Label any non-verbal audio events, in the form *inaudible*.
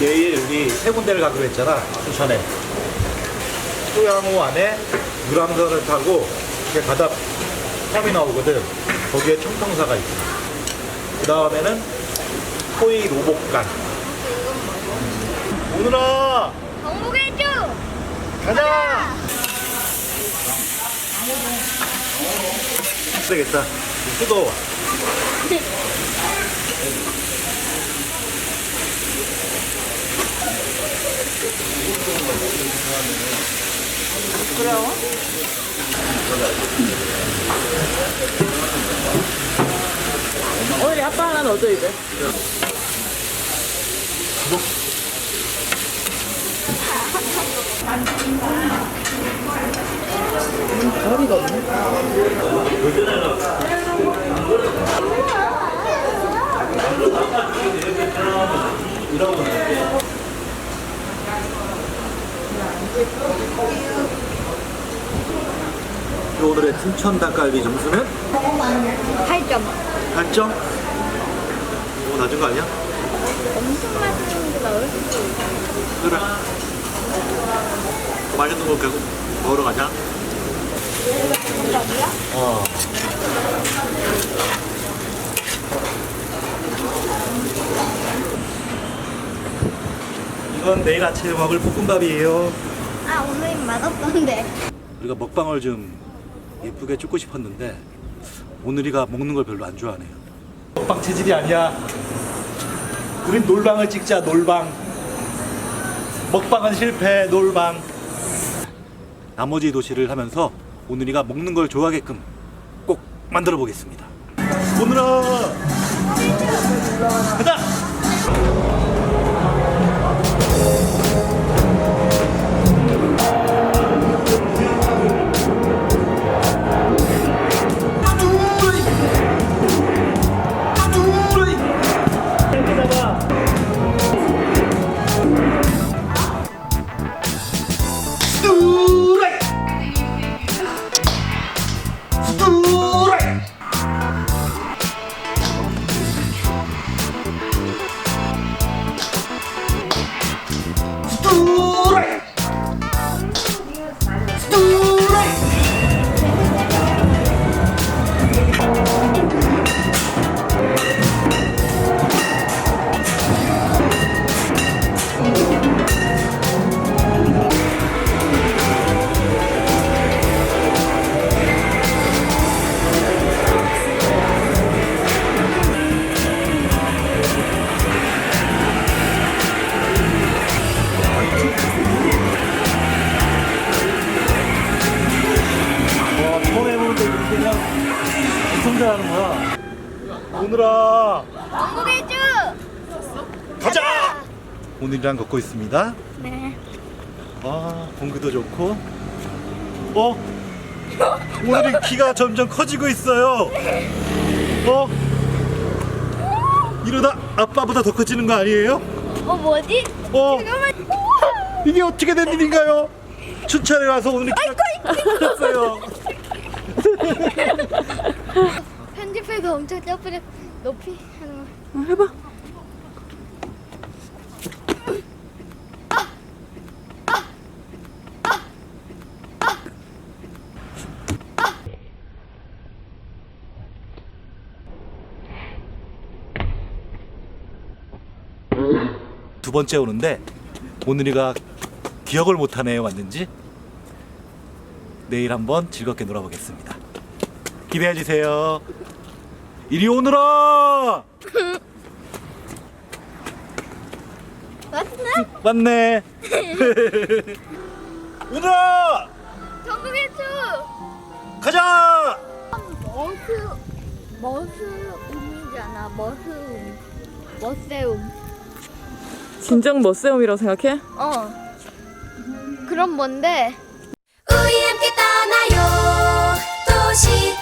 내일 우리 세 군데를 가기로 했잖아 춘천에. 소양호 안에 유람선을 타고 이렇게 바다 탑이 나오거든. 거기에 청평사가 있어. 그 다음에는 포이 로복간 오늘아 정복해줘! 가자! 되겠다. 뜨거워 오늘이 아빠 하나 넣어줘 이제. 머리가 없네. 오늘의 춘천 닭갈비 점수는 8점. 8점? 너무 낮은 거 아니야? 엄청 맛있는 게 나올 수도 있어. 그래. 더 맛있는 거 계속 먹으러 가자. 어. 이건 내일 아침에 먹을 볶음밥이에요. 아, 오늘은 맛없던데. 우리가 먹방을 좀 예쁘게 찍고 싶었는데 오늘이가 먹는 걸 별로 안 좋아하네요. 먹방 체질이 아니야. 우린 놀방을 찍자 놀방. 먹방은 실패 놀방. 나머지 도시를 하면서 오늘이가 먹는 걸 좋아하게끔 꼭 만들어 보겠습니다. 오늘아 잘하는 거야. 오늘아 정복해줘! 가자. 오늘이랑 걷고 있습니다. 네. 아 공기도 좋고 어 오늘이 키가 점점 커지고 있어요 어 이러다 아빠보다 더 커지는 거 아니에요 어, 뭐지? 어 잠깐만. 이게 어떻게 된 일인가요 춘천에 와서 오늘 키가 커졌어요 *laughs* 편집해서 엄청 점프를 높이 하는 거. 어, 해봐. 두 번째 오는데 오늘이가 기억을 못하네요 왔는지 내일 한번 즐겁게 놀아보겠습니다 기대해 주세요. 이리 오너라. 맞나? 맞네. *laughs* 오너라. 전국의 추. 가자. 머스 머스움이잖아. 머스움. 머세움. 진정 머세움이라고 생각해? 어. 그럼 뭔데? 우리 함께 떠나요 도시